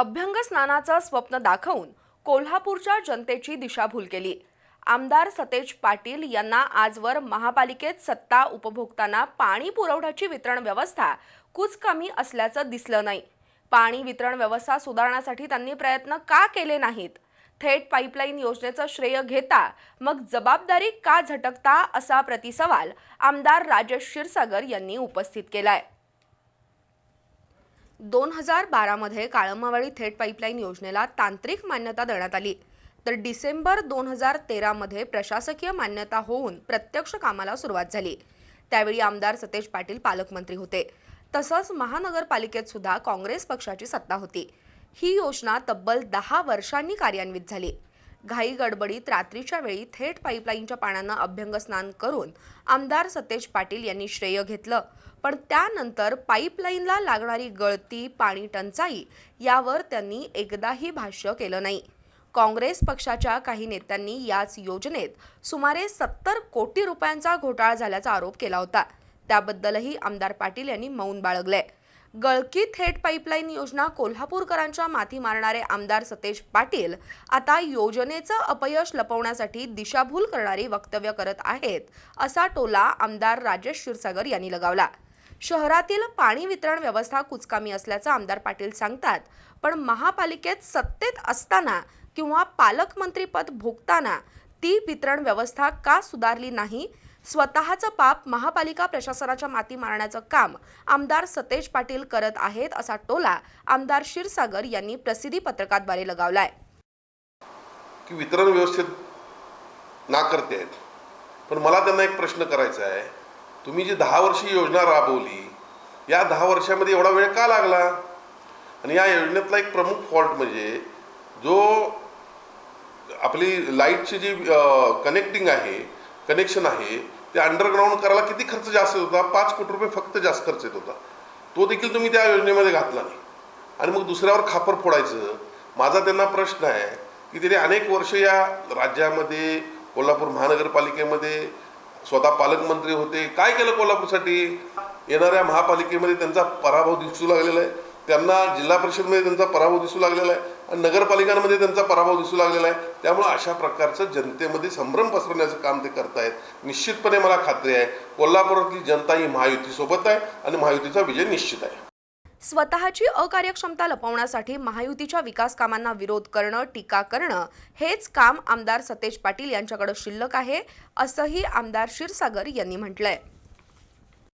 अभ्यंग स्नानाचं स्वप्न दाखवून कोल्हापूरच्या जनतेची दिशाभूल केली. आमदार सतेज पाटील यांना आजवर महापालिकेत सत्ता उपभोगताना पाणी पुरवठ्याची वितरण व्यवस्था कुच कमी असल्याचं दिसलं नाही. पाणी वितरण व्यवस्था सुधारण्यासाठी त्यांनी प्रयत्न का केले नाहीत? थेट पाईपलाईन योजनेचं श्रेय घेता मग जबाबदारी का झटकता असा प्रतिसवाल आमदार राजेश क्षीरसागर यांनी उपस्थित केलाय. दोन हजार बारामध्ये काळंबावाडी थेट पाईपलाईन योजनेला तांत्रिक मान्यता देण्यात आली. तर डिसेंबर दोन हजार तेरामध्ये प्रशासकीय मान्यता होऊन प्रत्यक्ष कामाला सुरुवात झाली. त्यावेळी आमदार सतेज पाटील पालकमंत्री होते. तसंच महानगरपालिकेत सुद्धा काँग्रेस पक्षाची सत्ता होती. ही योजना तब्बल दहा वर्षांनी कार्यान्वित झाली. घाई गडबडीत रात्रीच्या वेळी थेट पाईपलाईनच्या पाण्यानं अभ्यंग स्नान करून आमदार सतेज पाटील यांनी श्रेय घेतलं. पण त्यानंतर पाईपलाईनला लागणारी गळती पाणी टंचाई यावर त्यांनी एकदाही भाष्य केलं नाही. काँग्रेस पक्षाच्या काही नेत्यांनी याच योजनेत सुमारे सत्तर कोटी रुपयांचा घोटाळा झाल्याचा आरोप केला होता. त्याबद्दलही आमदार पाटील यांनी मौन बाळगलंय. गळकी थेट पाईपलाईन योजना कोल्हापूरकरांच्या माथी मारणारे आमदार सतेज पाटील आता योजनेचं अपयश लपवण्यासाठी दिशाभूल करणारी वक्तव्य करत आहेत असा टोला आमदार राजेश क्षीरसागर यांनी लगावला. शहरातील पाणी वितरण व्यवस्था कुचकामी असल्याचं आमदार पाटील सांगतात पण महापालिकेत सत्तेत असताना किंवा पालकमंत्रीपद भोगताना ती वितरण व्यवस्था का सुधारली नाही स्वतःचं पाप महापालिका प्रशासनाच्या माती मारण्याचं काम आमदार सतेज पाटील करत आहेत असा टोला आमदार क्षीरसागर यांनी प्रसिद्धी पत्रकाद्वारे लगावलाय. की वितरण व्यवस्थित ना करते आहेत पण मला त्यांना एक प्रश्न करायचा आहे. तुम्ही जी दहा वर्षी योजना राबवली या दहा वर्षामध्ये एवढा वेळ का लागला? आणि या योजनेतला एक प्रमुख फॉल्ट म्हणजे जो आपली लाईटची जी कनेक्टिंग आहे कनेक्शन आहे ते अंडरग्राऊंड करायला किती खर्च जास्त येत होता? पाच कोटी रुपये फक्त जास्त खर्च येत होता. तो देखील तुम्ही त्या योजनेमध्ये घातला नाही. आणि मग दुसऱ्यावर खापर फोडायचं. माझा त्यांना प्रश्न आहे की त्यांनी अनेक वर्ष या राज्यामध्ये कोल्हापूर महानगरपालिकेमध्ये स्वतः पालकमंत्री होते. काय केलं कोल्हापूरसाठी? येणाऱ्या महापालिकेमध्ये त्यांचा पराभव दिसू लागलेला आहे. त्यांना जिल्हा परिषदमध्ये त्यांचा पराभव दिसू लागलेला आहे. आणि नगरपालिकांमध्ये त्यांचा पराभव दिसू लागलेला आहे. त्यामुळं अशा प्रकारचं जनतेमध्ये संभ्रम पसरवण्याचं काम ते करतायत. निश्चितपणे मला खात्री आहे कोल्हापुरातली जनता ही महायुतीसोबत आहे आणि महायुतीचा विजय निश्चित आहे. स्वतःची अकार्यक्षमता लपवण्यासाठी महायुतीच्या विकास कामांना विरोध करणं टीका करणं हेच काम आमदार सतेज पाटील यांच्याकडे शिल्लक आहे असंही आमदार क्षीरसागर यांनी म्हटलंय.